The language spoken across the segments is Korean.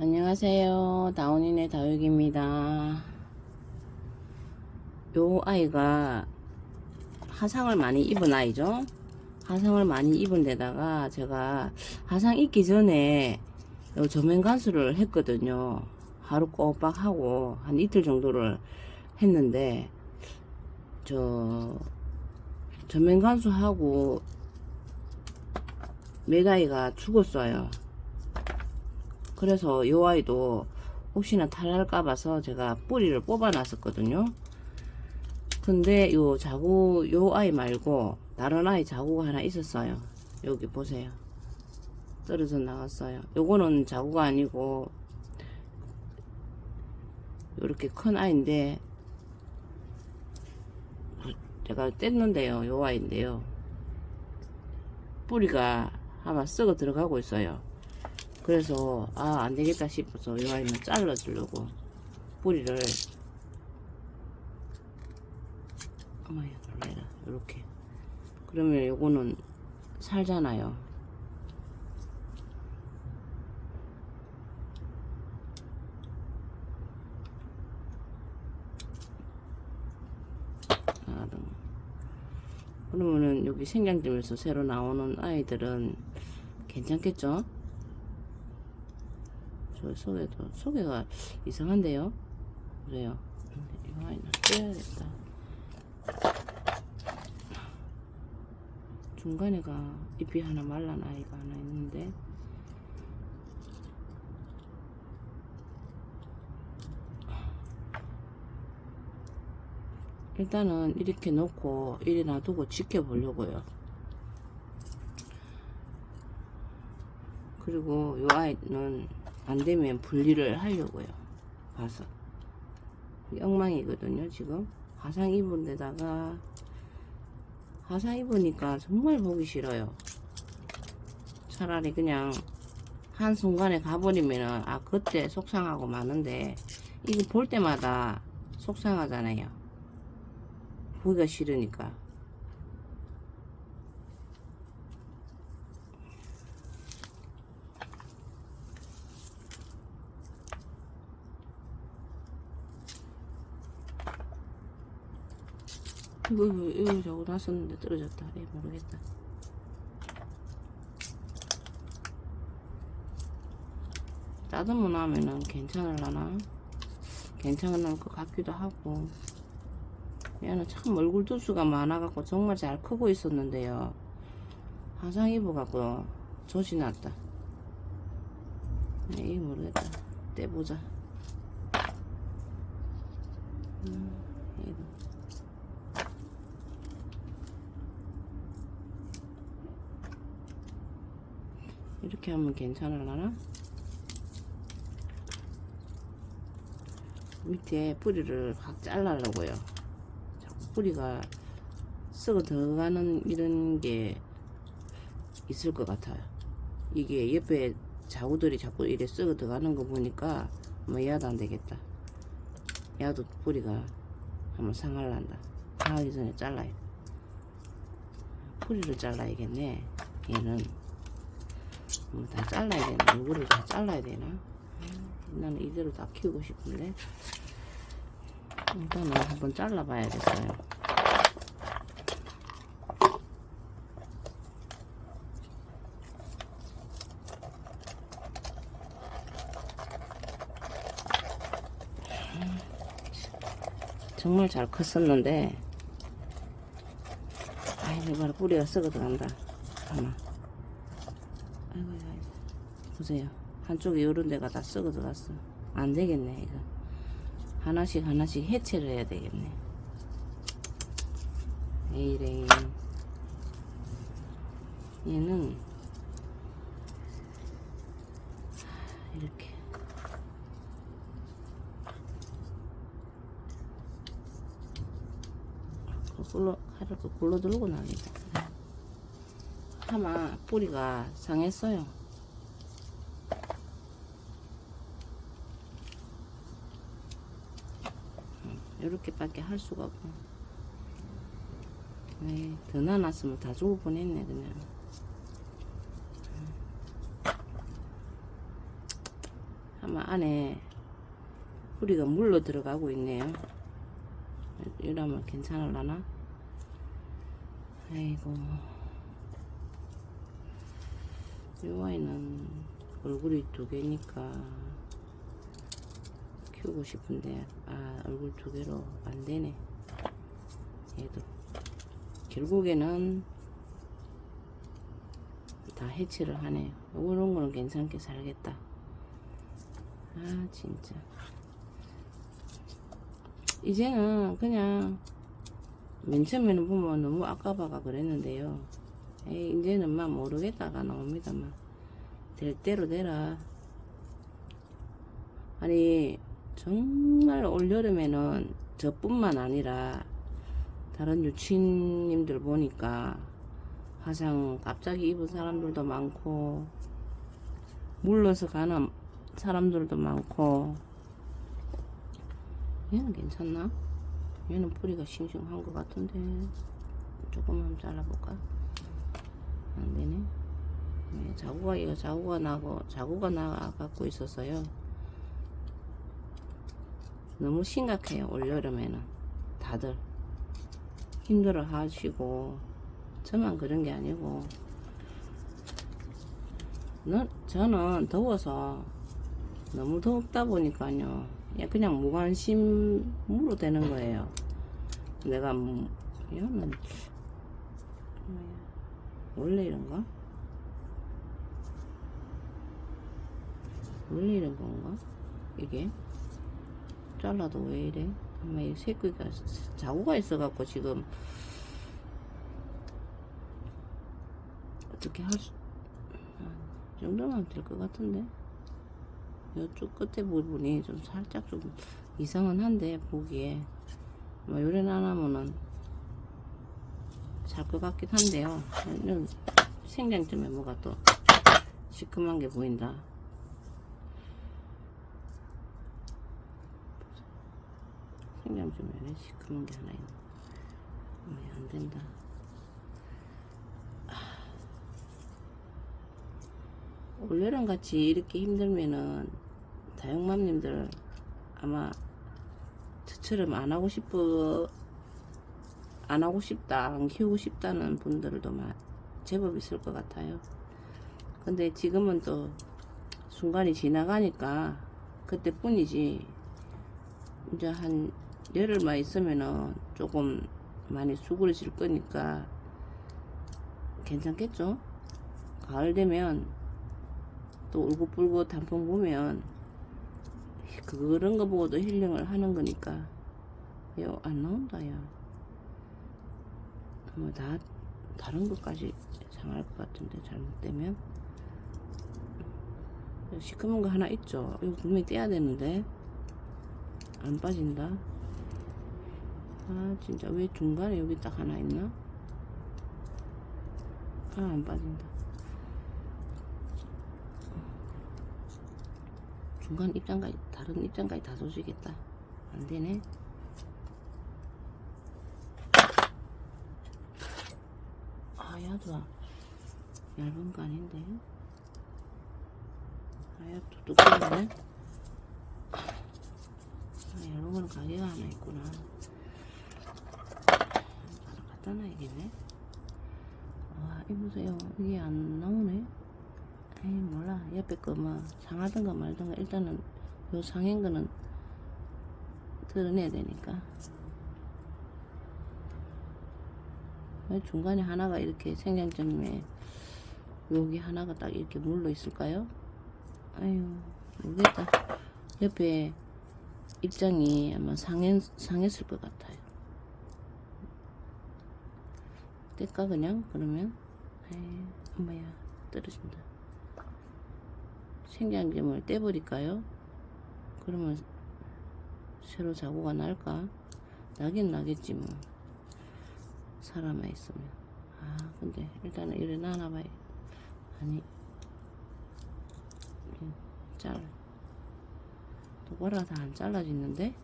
안녕하세요. 다운이네 다육입니다. 요 아이가 화상을 많이 입은 아이죠. 화상을 많이 입은 데다가 제가 화상 입기 전에 요 조명 간수를 했거든요. 하루 꼬박 하고 한 이틀 정도를 했는데 저 조명 간수하고 메다이가 죽었어요. 그래서 요 아이도 혹시나 탈날까 봐서 제가 뿌리를 뽑아 놨었거든요. 근데 요 자구 요 아이 말고 다른 아이 자구가 하나 있었어요. 여기 보세요. 떨어져 나갔어요. 요거는 자구가 아니고 요렇게 큰 아이인데 제가 뗐는데요. 요 아이인데요. 뿌리가 아마 썩어 들어가고 있어요. 그래서 아 안되겠다 싶어서 이 아이는 잘라주려고 뿌리를 어머야 놀래라 요렇게 그러면 요거는 살잖아요 아. 그러면은 여기 생장점에서 새로 나오는 아이들은 괜찮겠죠? 저 속에도 속에가 이상한데요? 그래요. 이거 아이는 떼야겠다. 중간에가 잎이 하나 말란 아이가 하나 있는데 일단은 이렇게 놓고 이리 놔두고 지켜보려고요. 그리고 이 아이는 안 되면 분리를 하려고요. 봐서. 엉망이거든요, 지금. 화상 입은 데다가, 화상 입으니까 정말 보기 싫어요. 차라리 그냥 한순간에 가버리면은, 아, 그때 속상하고 마는데, 이거 볼 때마다 속상하잖아요. 보기가 싫으니까. 이거, 이거, 저거 놨었는데 떨어졌다. 예, 모르겠다. 따듬어 나면은 괜찮을라나? 괜찮을 것 같기도 하고. 얘는 참 얼굴 두수가 많아갖고 정말 잘 크고 있었는데요. 화상 입어갖고 조지났다. 에이, 모르겠다. 떼보자. 음, 이렇게 하면 괜찮을라나? 밑에 뿌리를 확 잘라려고요. 자꾸 뿌리가 썩어 들어가는 이런 게 있을 것 같아요. 이게 옆에 자구들이 자꾸 이래 썩어 들어가는 거 보니까 뭐 야도 안 되겠다. 야도 뿌리가 한번 상할란다. 상하기 전에 잘라야 돼. 뿌리를 잘라야겠네. 얘는 뭐 다 잘라야 되나? 얼굴을 다 잘라야 되나? 나는 이대로 다 키우고 싶은데 일단은 한번 잘라봐야겠어요. 정말 잘 컸었는데 아이고 이거 뿌리가 썩어 들어간다 아이고 보세요. 한쪽에 요런 데가 다 썩어 들어갔어. 안 되겠네 이거. 하나씩 하나씩 해체를 해야 되겠네. 에이레인. 얘는 이렇게. 굴러 하루 굴러 들고 나겠다. 하마 뿌리가 상했어요 이렇게밖에 할 수가 없고 에이, 더 나놨으면 다 죽을 뻔했네 그냥 아마 안에 뿌리가 물러 들어가고 있네요. 이러면 괜찮을라나? 아이고. 이 아이는 얼굴이 두 개니까 키우고 싶은데, 아, 얼굴 두 개로 안 되네. 얘도. 결국에는 다 해체를 하네요. 이런 거는 괜찮게 살겠다. 아, 진짜. 이제는 그냥 맨 처음에는 보면 너무 아까봐가 그랬는데요. 에이, 이제는 막 모르겠다가 나옵니다만. 될 대로 되라. 아니, 정말 올여름에는 저뿐만 아니라 다른 유치님들 보니까 화상 갑자기 입은 사람들도 많고, 물러서 가는 사람들도 많고, 얘는 괜찮나? 얘는 뿌리가 싱싱한 것 같은데 조금만 잘라볼까? 안 되네. 네, 자구가 이거 자구가 나고 자구가 나 갖고 있어서요. 너무 심각해요 올 여름에는 다들 힘들어 하시고 저만 그런 게 아니고 너, 저는 더워서 너무 덥다 보니까요. 야, 그냥 무관심으로 되는 거예요. 내가 뭐, 뭐야, 원래 이런가? 원래 이런 건가? 이게 잘라도 왜 이래? 아마 이 새끼가 자구가 있어갖고 지금 어떻게 할 수, 아, 이 정도면 될 것 같은데. 이쪽 끝에 부분이 좀 살짝 좀 이상은 한데 보기에 뭐 요런 안 하면은 잘 것 같긴 한데요 생장점에 뭐가 또 시큼한 게 보인다 왜 시큼한 게 하나 있네. 네, 안 된다. 올여름 같이 이렇게 힘들면은 다육맘님들 아마 저처럼 안 하고 싶어 안 하고 싶다 안 키우고 싶다는 분들도 막 제법 있을 것 같아요. 근데 지금은 또 순간이 지나가니까 그때뿐이지. 이제 한 열흘만 있으면은 조금 많이 수그러질 거니까 괜찮겠죠? 가을 되면 또 울긋불긋 단풍 보면 그런 거 보고도 힐링을 하는 거니까. 요안 나온다 야뭐다 다른 것까지 상할 것 같은데 잘못되면. 시커먼 거 하나 있죠. 이거 분명히 떼야 되는데. 안 빠진다 아 진짜 왜 중간에 여기 딱 하나 있나? 아 안 빠진다. 중간 입장까지 다른 입장까지 다 조지겠다. 안 되네. 아 야도 얇은 거 아닌데. 아야 뚝뚝하네. 아 얇은 거는 가게가 하나 있구나 갖다 놔야겠네. 와 이보세요. 이게 안 나오네. 에이 몰라. 옆에 거뭐 상하든가 말든가 일단은 요 상한 거는 드러내야 되니까. 왜 중간에 하나가 이렇게 생장점에 여기 하나가 딱 이렇게 물러 있을까요? 아유 모르겠다. 옆에 입장이 아마 상했, 상했을 것 같아요 뗄까 그냥? 그러면? 에이 엄마야 떨어진다. 생장점을 떼버릴까요? 그러면 새로 자고가 날까? 나긴 나겠지 뭐. 사람만 있으면. 아 근데 일단은 일어나나 봐요 아니. 음, 잘라 똑바로 다안 잘라지는데?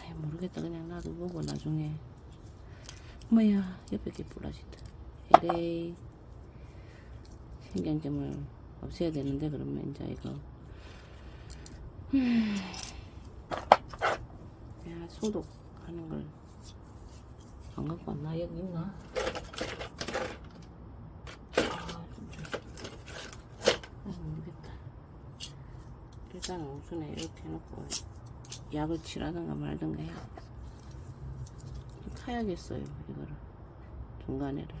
에이 모르겠다. 그냥 보고 나중에 뭐야 옆에 게 부러진다 에레이 생장점을 없애야 되는데 그러면 이제 이거 음. 야 소독하는 걸 안 갖고 왔나 여기 있나? 아. 아. 일단 우선에 이렇게 해놓고 약을 칠하든가 말든가 해야 타야겠어요 이거를. 중간에를.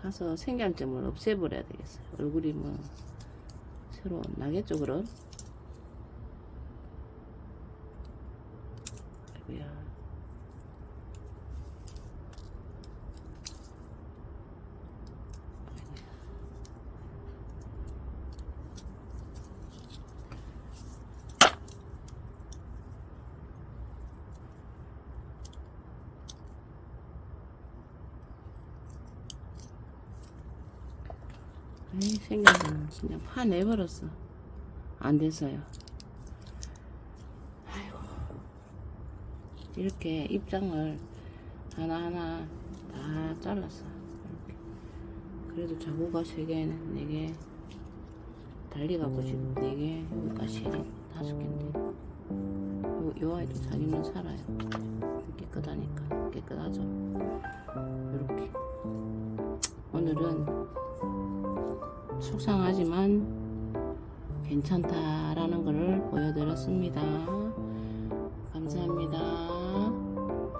파서 생장점을 없애버려야 되겠어요. 얼굴이 뭐 새로 나겠죠 그럼 아이고야 에이, 생겨서 그냥 파내버렸어. 안 돼서요. 아이고. 이렇게 입장을 하나하나 다 잘랐어. 이렇게. 그래도 자구가 세 개, 네 개. 달리갖고 지금 네 개, 여기까지 다섯 개인데. 요, 요 아이도 자기는 살아요. 깨끗하니까. 깨끗하죠. 이렇게. 오늘은 속상하지만 괜찮다라는 것을 보여드렸습니다. 감사합니다.